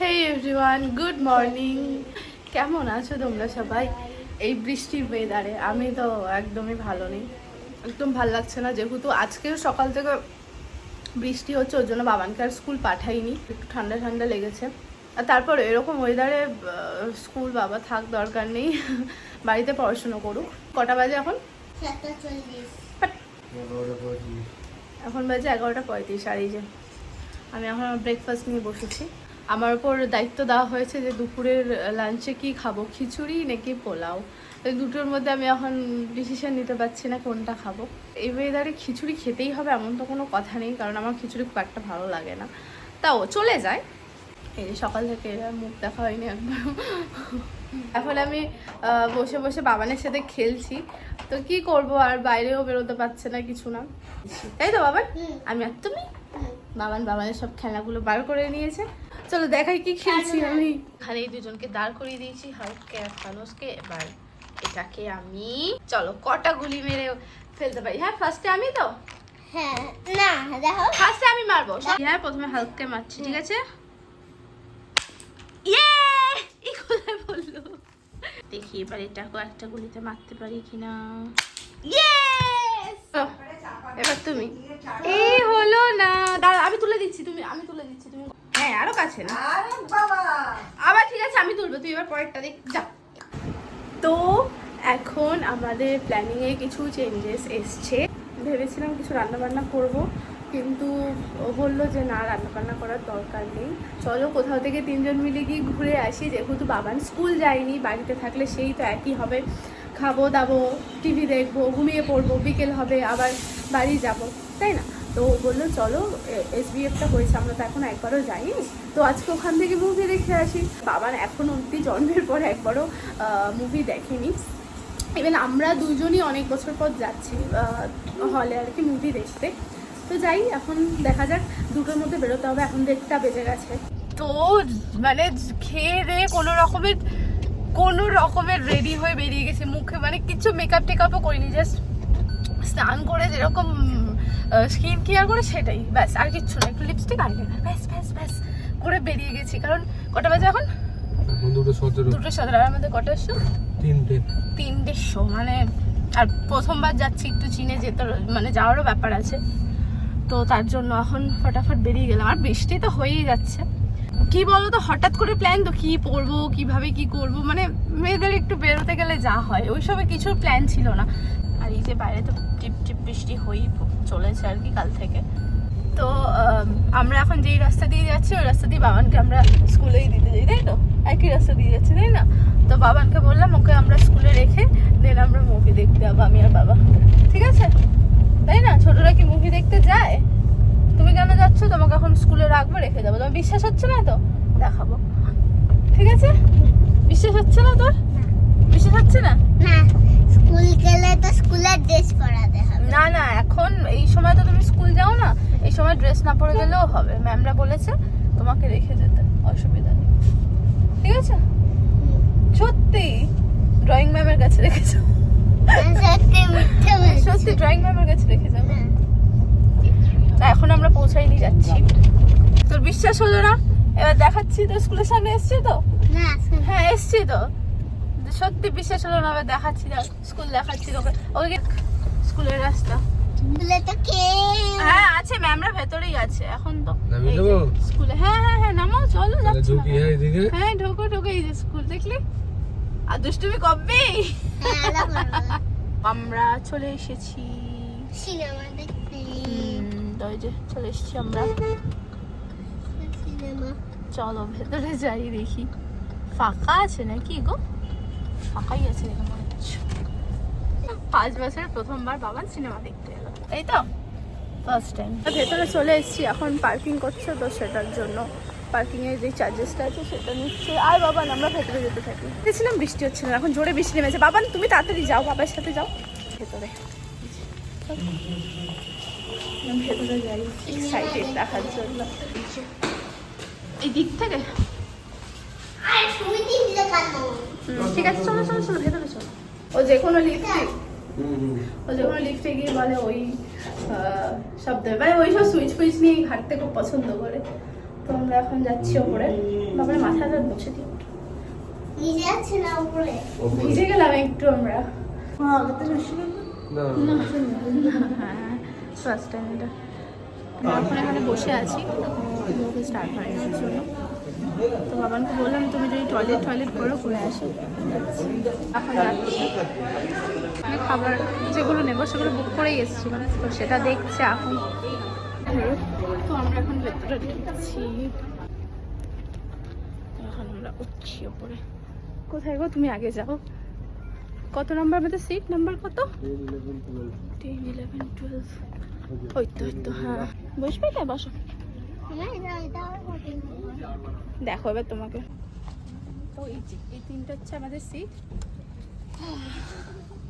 হে everyone good morning কেমন আছো তোমরা সবাই? এই বৃষ্টির ওয়েদারে আমি তো একদমই ভালো নেই। একদম ভালো লাগছে না যেহেতু আজকেও সকাল থেকে বৃষ্টি হচ্ছে ওর জন্য বাবানকে আর স্কুল পাঠাইনি। একটু ঠান্ডা ঠান্ডা লেগেছে। আর তারপর এরকম ওয়েদারে স্কুল বাবা থাক দরকার নেই। বাড়িতে পড়াশুনো করুক। কটা বাজে এখন? এখন বাজে এগারোটা পঁয়ত্রিশ আর এই যে আমি এখন আমার ব্রেকফাস্ট নিয়ে বসেছি। আমার ওপর দায়িত্ব দেওয়া হয়েছে যে দুপুরের লাঞ্চে কি খাব? খিচুড়ি নাকি পোলাও? এই দুটোর মধ্যে আমি এখন ডিসিশন নিতে পারছি না কোনটা খাব। এই ওয়েদারে খিচুড়ি খেতেই হবে এমন তো কোনো কথা নেই কারণ আমার খিচুড়ি খুব একটা ভালো লাগে না। তাও চলে যায়। এই যে সকাল থেকে মুখ দেখা হয়নি একবার এখন আমি বসে বসে বাবানের সাথে খেলছি। তো কি করব আর বাইরেও বেরোতে পারছে না কিছু না। তাই তো বাবান আমি আর তুমি? বাবান বাবানের সব খেলাগুলো বার করে নিয়েছে। চলো দেখাই কি খেলছি আমি। এখানে দুজনকে দাঁড় করিয়ে দিয়েছি হালকে আর ফানুসকে। এবার এটাকে আমি চলো কটা গুলি মেরে ফেলতে পারি। হ্যাঁ ফার্স্টে আমি তো? হ্যাঁ না দেখো। ফার্স্টে আমি মারবো। হ্যাঁ প্রথমে হালকে মারছি ঠিক আছে? ইয়ে এই কোথায় বলল। দেখি এবার এটা একটা গুলিতে মারতে পারি কিনা। ইয়েস এবার তুমি। এই হলো না। দাঁড়া আমি তুলে দিচ্ছি তুমি আমি তুলে দিচ্ছি তুমি হ্যাঁ আরও কাছে না। আবার ঠিক আছে আমি তুলবো তুই এবার পরেরটা দেখ যা। তো এখন আমাদের প্ল্যানিংয়ে কিছু চেঞ্জেস এসছে। ভেবেছিলাম কিছু রান্না বান্না করব কিন্তু ও বলল যে না রান্না বান্না করার দরকার নেই। চলো কোথাও থেকে তিনজন মিলে গিয়ে ঘুরে আসি যেহেতু বাবান স্কুল যায়নি বাড়িতে থাকলে সেই তো একই হবে। খাব, দাবো টিভি দেখব, ঘুমিয়ে পড়ব, বিকেল হবে, আবার বাড়ি যাব, তাই না? তো বলল, চলো এস বিএফটা হয়েছে আমরা তো এখন একবারও যাইনি। তো আজকে ওখান থেকে মুভি দেখে আসি। বাবার এখন অব্দি জন্মের পর একবারও মুভি দেখেনি। ইভেন আমরা দুজনই অনেক বছর পর যাচ্ছি হলে আর কি মুভি দেখতে। তো যাই, এখন দেখা যাক, দুটোর মধ্যে বেরোতে হবে, এখন দেড়টা বেজে গেছে। তো মানে খেয়ে দিয়ে কোনো রকমের কোনো রকমের রেডি হয়ে বেরিয়ে গেছে মুখে মানে কিছু মেকআপ টেকআপও করিনি জাস্ট স্নান করে যেরকম স্কিন কেয়ার করে সেটাই ব্যাস আর কিচ্ছু না একটু লিপস্টিক আইলাইনার ব্যাস ব্যাস ব্যাস করে বেরিয়ে গেছি কারণ কটা বাজে এখন? দুটো সতেরো। দুটো সতেরো আর আমাদের কটা শো তিনটে। তিনটে শো মানে আর প্রথমবার যাচ্ছি একটু চীনে যেতে মানে যাওয়ারও ব্যাপার আছে তো তার জন্য এখন ফটাফট বেরিয়ে গেলাম আর বৃষ্টি তো হয়েই যাচ্ছে। কি বলো তো হঠাৎ করে প্ল্যান তো কি পরবো, কীভাবে কি করব মানে মেয়েদের একটু বেরোতে গেলে যা হয়, ওইসবে কিছু প্ল্যান ছিল না। আর এই যে বাইরে তো টিপ টিপ বৃষ্টি হয়েই চলেছে আর কি কাল থেকে। তো আমরা এখন যেই রাস্তা দিয়ে যাচ্ছি, ওই রাস্তা দিয়ে বাবানকে আমরা স্কুলেই দিতে যাই, তাই তো? একই রাস্তা দিয়ে যাচ্ছি, তাই না? তো বাবানকে বললাম, ওকে আমরা স্কুলে রেখে দেন আমরা মুভি দেখতে যাব, আমি আর বাবা। ঠিক আছে? তাই না? ছোটরা কি মুভি দেখতে যায়? তুমি কেন যাচ্ছ? তোমাকে এখন স্কুলে রাখব রেখে যাব তোমার বিশ্বাস হচ্ছে না তো? দেখাবো। ঠিক আছে? বিশ্বাস হচ্ছে না তোর? বিশ্বাস হচ্ছে না? স্কুল গেলে তো স্কুলের ড্রেস পরাতে হবে। না না এখন এই সময় তো তুমি স্কুল যাও না এই সময় ড্রেস না পরে গেলেও হবে। ম্যামরা বলেছে তোমাকে রেখে যেতে অসুবিধা নেই। ঠিক আছে? সত্যি ড্রয়িং ম্যামের কাছে রেখে যাও। সত্যি সত্যি ড্রয়িং ম্যামের কাছে রেখে যাও। না, এখন আমরা পৌঁছাইনি যাচ্ছি। তোর বিশ্বাস হলো না? এবার দেখাচ্ছি তো স্কুলের সামনে এসছি তো? হ্যাঁ এসছি তো। সত্যি বিশ্বাস হলো না এবার দেখাচ্ছি দেখ স্কুল দেখাচ্ছি তোকে। ওই স্কুলের রাস্তা। হ্যাঁ আছে ম্যামরা ভেতরেই আছে। এখন তো? স্কুলে। হ্যাঁ হ্যাঁ হ্যাঁ নামো চলো যাচ্ছি হ্যাঁ হ্যাঁ ঢোকো ঢোকো এই যে স্কুল দেখলি? আর দুষ্টুমি কবে হ্যাঁ, আমরা চলে এসেছি। সিনেমা দেখতে। হুম, যে চলে এসেছি আমরা। সিনেমা। চলো ভেতরে যাই দেখি। ফাঁকা আছে নাকি গো? ফাঁকাই আছে দেখে মনে হচ্ছে। পাঁচ বছরের প্রথমবার বাবার সিনেমা দেখতে এলো। এই তো ফার্স্ট টাইম ভেতরে চলে এসেছি এখন পার্কিং করছ তো সেটার জন্য। পার্কিং এর যে চার্জেসটা আছে সেটা নিচ্ছে। আর বাবা আমরা ভেতরে যেতে থাকি। দেখছিলাম বৃষ্টি হচ্ছে না এখন জোরে বৃষ্টি নেমেছে। বাবা তুমি তাড়াতাড়ি যাও বাবার সাথে যাও। ভেতরে। ভেতরে যাই এক্সাইটেড দেখার জন্য এই দিক থেকে ঠিক আছে চলো চলো চলো ভেতরে চলো ও যে কোনো লিফটে ও যে কোনো লিফটে গিয়ে বলে ওই আহ, শব্দ মানে ওই সব সুইচ ফুইচ নিয়ে ঘাটতে খুব পছন্দ করে তো আমরা এখন যাচ্ছি ওপরে বাবার মাথাটা বসে দিই ভিজে গেলাম একটু আমরা হ্যাঁ এখন বসে আছি স্টার্ট জন্য। তো বাবানকে বললাম, তুমি যদি টয়লেট টয়লেট এখন খাবার যেগুলো নেব, সেগুলো বুক করেই এসেছিলাম তো সেটা দেখছে এখন তো আমরা এখন ভেতরে উঠছি ওপরে। কোথায় গো? তুমি আগে যাও। কত নাম্বার মধ্যে সিট নাম্বার কত? টেন ইলেভেন টুয়েলভ ওই তো ওই তো হ্যাঁ। বসবে কে? বসো। দেখো এবার তোমাকে। তো এই যে এই তিনটা হচ্ছে আমাদের সিট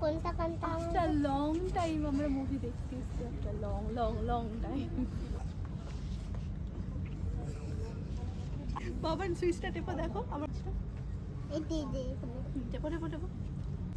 কোনটা কোনটা? আফটার লং টাইম আমরা মুভি দেখতে এসেছি after long long long time Baban সুইচটা টেপো দেখো। আমার টেপো টেপো টেপো।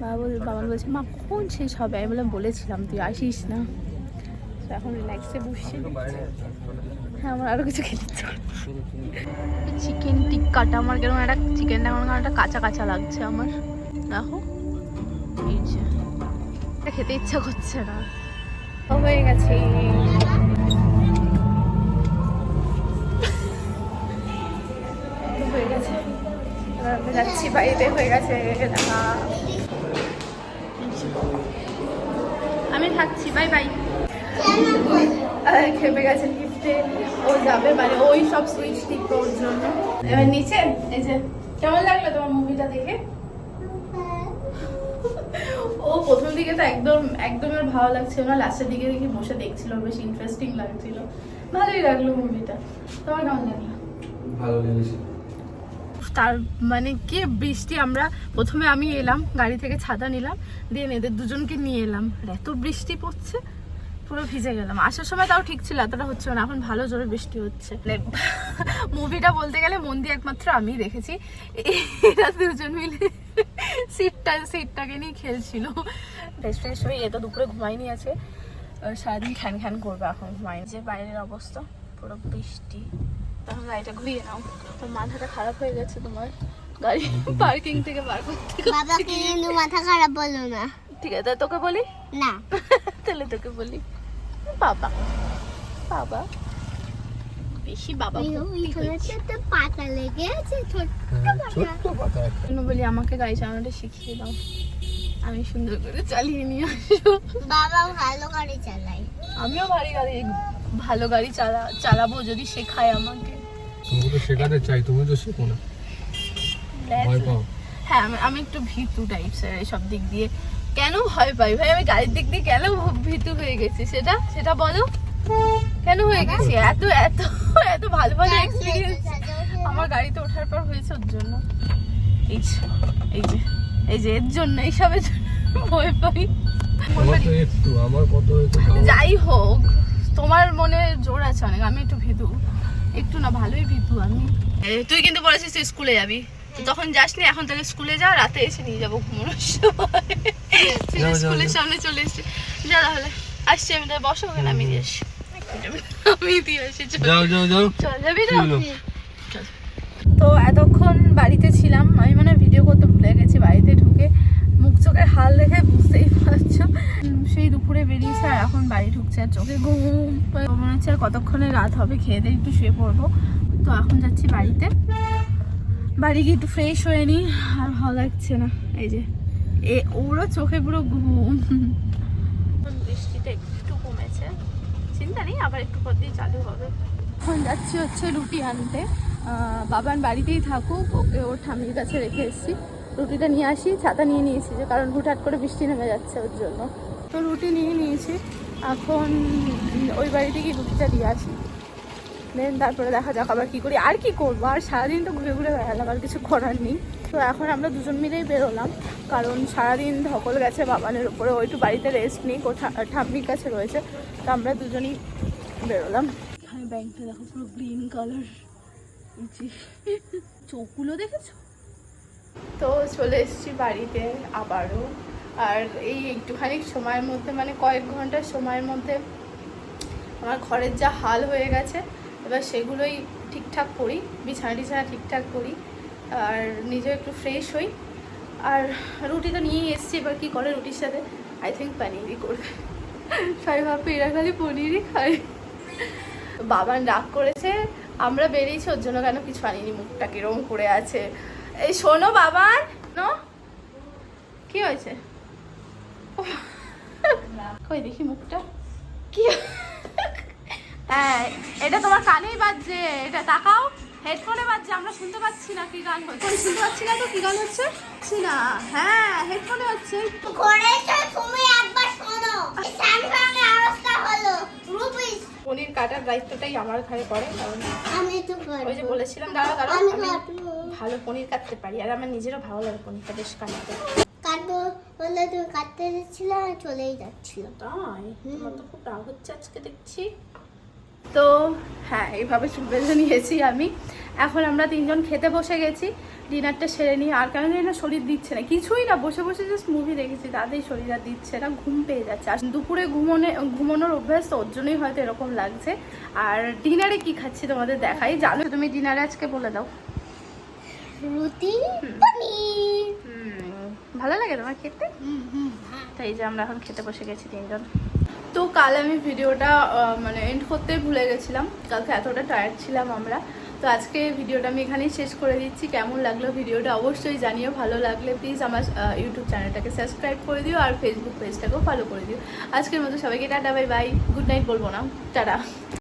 বাবা বল বাবা বলছে মা কখন শেষ হবে? আমি বললাম বলেছিলাম তুই আসিস না। তো এখন রিল্যাক্সে বসছি। হ্যাঁ আমার আরও কিছু খেতে ইচ্ছে চিকেন টিক্কাটা আমার কেমন একটা চিকেনটা আমার কেমন একটা কাঁচা কাঁচা লাগছে আমার। দেখো এই যে। খেতে ইচ্ছা করছে না। হয়ে গেছে। হয়ে গেছে। এবার আমরা যাচ্ছি বাইরে হয়ে গেছে। দেখা আমি থাকছি বাই বাই খেপে গেছে লিফটে ও যাবে মানে ওই সব সুইচ ঠিক ওর জন্য। এবার নিচে এই যে কেমন লাগল তোমার মুভিটা দেখে? ও প্রথম দিকে তো একদম একদম আর ভালো লাগছিল না। লাস্টের দিকে দেখি বসে দেখছিল বেশ ইন্টারেস্টিং লাগছিল। ভালোই লাগল মুভিটা তোমার কেমন লাগল? ভালো লেগেছে। তার মানে কি, বৃষ্টি আমরা প্রথমে আমি এলাম, গাড়ি থেকে ছাতা নিলাম দিয়ে এদের দুজনকে নিয়ে এলাম। এত বৃষ্টি পড়ছে, পুরো ভিজে গেলাম। আসার সময় তাও ঠিক ছিল, এতটা হচ্ছে না, এখন ভালো জোরে বৃষ্টি হচ্ছে। মুভিটা বলতে গেলে মন দিয়ে একমাত্র আমি দেখেছি। এরা দুজন মিলে সিটটা, সিটটাকে নিয়ে খেলছিল। ফ্রেশ ফ্রেশ হয়ে এ তো দুপুরে ঘুমাইনি আছে। সারাদিন খ্যান খ্যান করবে এখন ঘুমাইনি যে বাইরের অবস্থা, পুরো বৃষ্টি। তখন গাড়িটা ঘুরিয়ে নাও। তো মাথাটা খারাপ হয়ে গেছে তোমার। গাড়ি পার্কিং থেকে বার করতে। বাবাকে কিন্তু মাথা খারাপ বলো না। ঠিক আছে তোকে বলি? না। তাহলে তোকে বলি। বাবা। বাবা। বেশি বাবা পাতা লেগে আছে ছোট্ট হ্যাঁ, পাতা। ছোট্ট পাতা বলি আমাকে গাড়ি চালানোটা শিখিয়ে দাও। আমি সুন্দর করে চালিয়ে নিয়ে আসব। বাবা ভালো গাড়ি চালাই আমিও ভারী গাড়ি ভালো গাড়ি চালা চালাবো যদি শেখায় আমাকে। তুমি তো শেখাতে চাই তুমি তো শেখো না। ভয় পাও। হ্যাঁ আমি আমি একটু ভীতু টাইপসের এইসব দিক দিয়ে। কেন ভয় পাই? ভাই আমি গাড়ির দিক দিয়ে কেন ভীতু হয়ে গেছি? সেটা সেটা বলো। কেন হয়ে গেছি? এত এত এত ভালো ভালো এক্সপিরিয়েন্স আমার গাড়িতে ওঠার পর হয়েছে ওর জন্য। এই যে এই যে এই যে এর জন্য এইসবের জন্য ভয় পাই। আমার আমার কত যাই হোক। তোমার মনে জোর আছে অনেক আমি একটু ভীতু একটু না ভালোই ভীতু আমি। তুই কিন্তু বলেছিস তুই স্কুলে যাবি। তো তখন যাসনি এখন তাহলে স্কুলে যা রাতে এসে নিয়ে যাব ঘুমানোর সময়। স্কুলের সামনে চলে এসেছিস যা তাহলে আসছি আমি তাহলে বসো ওখানে আমি দিয়ে আসি। আমি দিয়ে আসি যাও যাও যাও। চল যাবি কি তো তো এতক্ষণ বাড়িতে ছিলাম আমি মানে ভিডিও করতে ভুলে গেছি বাড়িতে ঢুকে মুখ চোখের হাল দেখে বুঝতেই দুপুরে বেরিয়েছে আর এখন বাড়ি ঢুকছে। আর চোখে ঘুম। মনে হচ্ছে আর কতক্ষণে রাত হবে, খেয়ে দিয়ে একটু শুয়ে পড়ব। তো এখন যাচ্ছি বাড়িতে। বাড়ি গিয়ে একটু ফ্রেশ হয়ে নিই আর ভালো লাগছে না। এই যে, এ ওরও চোখে পুরো ঘুম। বৃষ্টিটা একটু কমেছে। চিন্তা নেই, আবার একটু পর দিয়ে চালু হবে। এখন যাচ্ছি হচ্ছে রুটি আনতে। বাবান বাড়িতেই থাকুক, ওকে ওর ঠাম্মির কাছে রেখে এসেছি। রুটিটা নিয়ে আসি, ছাতা নিয়ে নিয়েছি যে কারণ হুটহাট করে বৃষ্টি নেমে যাচ্ছে ওর জন্য। তো রুটি নিয়ে নিয়েছি। এখন ওই বাড়িতে গিয়ে রুটিটা দিয়ে আসি। দেন তারপরে দেখা যাক আবার কী করি। আর কি করব? আর সারাদিন তো ঘুরে ঘুরে বেড়ালাম আর কিছু করার নেই। তো এখন আমরা দুজন মিলেই বেরোলাম। কারণ সারাদিন ধকল গেছে বাবানের উপরে। ও একটু বাড়িতে রেস্ট নেই কোথা ঠাম্মির কাছে রয়েছে। তো আমরা দুজনই বেরোলাম। এখানে ব্যাংকটা দেখো পুরো গ্রিন কালার চোখগুলো দেখেছ? তো চলে এসেছি বাড়িতে আবারও। আর এই একটুখানি সময়ের মধ্যে মানে কয়েক ঘণ্টার সময়ের মধ্যে আমার ঘরের যা হাল হয়ে গেছে, এবার সেগুলোই ঠিকঠাক করি, বিছানা টিছানা ঠিকঠাক করি আর নিজে একটু ফ্রেশ হই। আর রুটি তো নিয়েই এসেছি, এবার কী করে রুটির সাথে? আই থিঙ্ক পনিরই করবে। সবাই ভাববে এরা খালি পনিরই খায়। বাবান রাগ করেছে, আমরা বেরিয়েছি, ওর জন্য কেন কিছু আনিনি, মুখটা কীরকম করে আছে। এই শোনো বাবান নো কি হয়েছে। কই দেখি মুখটা? কি? হ্যাঁ এটা তোমার কানেই বাজছে। এটা তাকাও। হেডফোনে বাজছে আমরা শুনতে পাচ্ছি না কি গান হচ্ছে। শুনতে পাচ্ছি না তো কি গান হচ্ছে? পাচ্ছি না। হ্যাঁ হেডফোনে হচ্ছে তুমি একবার শোনো। স্যামসাং এর আওয়াজটা হলো। রুপিস। পনির কাটার দায়িত্বটাই আমার ঘরে পড়ে কারণ আমি তো ওই যে বলেছিলাম দাঁড়া দাঁড়া আমি আমি ভালো পনির কাটতে পারি আর আমার নিজেরও ভালো লাগে পনিরটা বেশ কাটতে। কাটবো বলে তুমি কাটতে দিচ্ছিল আর চলেই যাচ্ছিল তাই? তোমার তো খুব রাগ হচ্ছে আজকে দেখছি। তো হ্যাঁ এইভাবে চুল বেঁধে নিয়েছি আমি। এখন আমরা তিনজন খেতে বসে গেছি। ডিনারটা সেরে নিয়ে আর কেন না শরীর দিচ্ছে না। কিছুই না বসে বসে জাস্ট মুভি দেখেছি। তাতেই শরীর আর দিচ্ছে না ঘুম পেয়ে যাচ্ছে। আর দুপুরে ঘুমোনে ঘুমানোর অভ্যাস তো ওর জন্যই হয়তো এরকম লাগছে। আর ডিনারে কি খাচ্ছি তোমাদের দেখাই। জানো? তুমি ডিনারে আজকে বলে দাও। রুটি পনির। লাগে তোমার খেতে? তাই যে আমরা এখন খেতে বসে গেছি তিনজন। তো কাল আমি ভিডিওটা মানে এন্ড করতে ভুলে গেছিলাম। কালকে এতটা টায়ার্ড ছিলাম আমরা। তো আজকে ভিডিওটা আমি এখানেই শেষ করে দিচ্ছি। কেমন লাগল ভিডিওটা অবশ্যই জানিও। ভালো লাগলে প্লিজ আমার ইউটিউব চ্যানেলটাকে সাবস্ক্রাইব করে দিও আর ফেসবুক পেজটাকেও ফলো করে দিও। আজকের মতো সবাইকে tata bye bye good night বলব না। টাটা।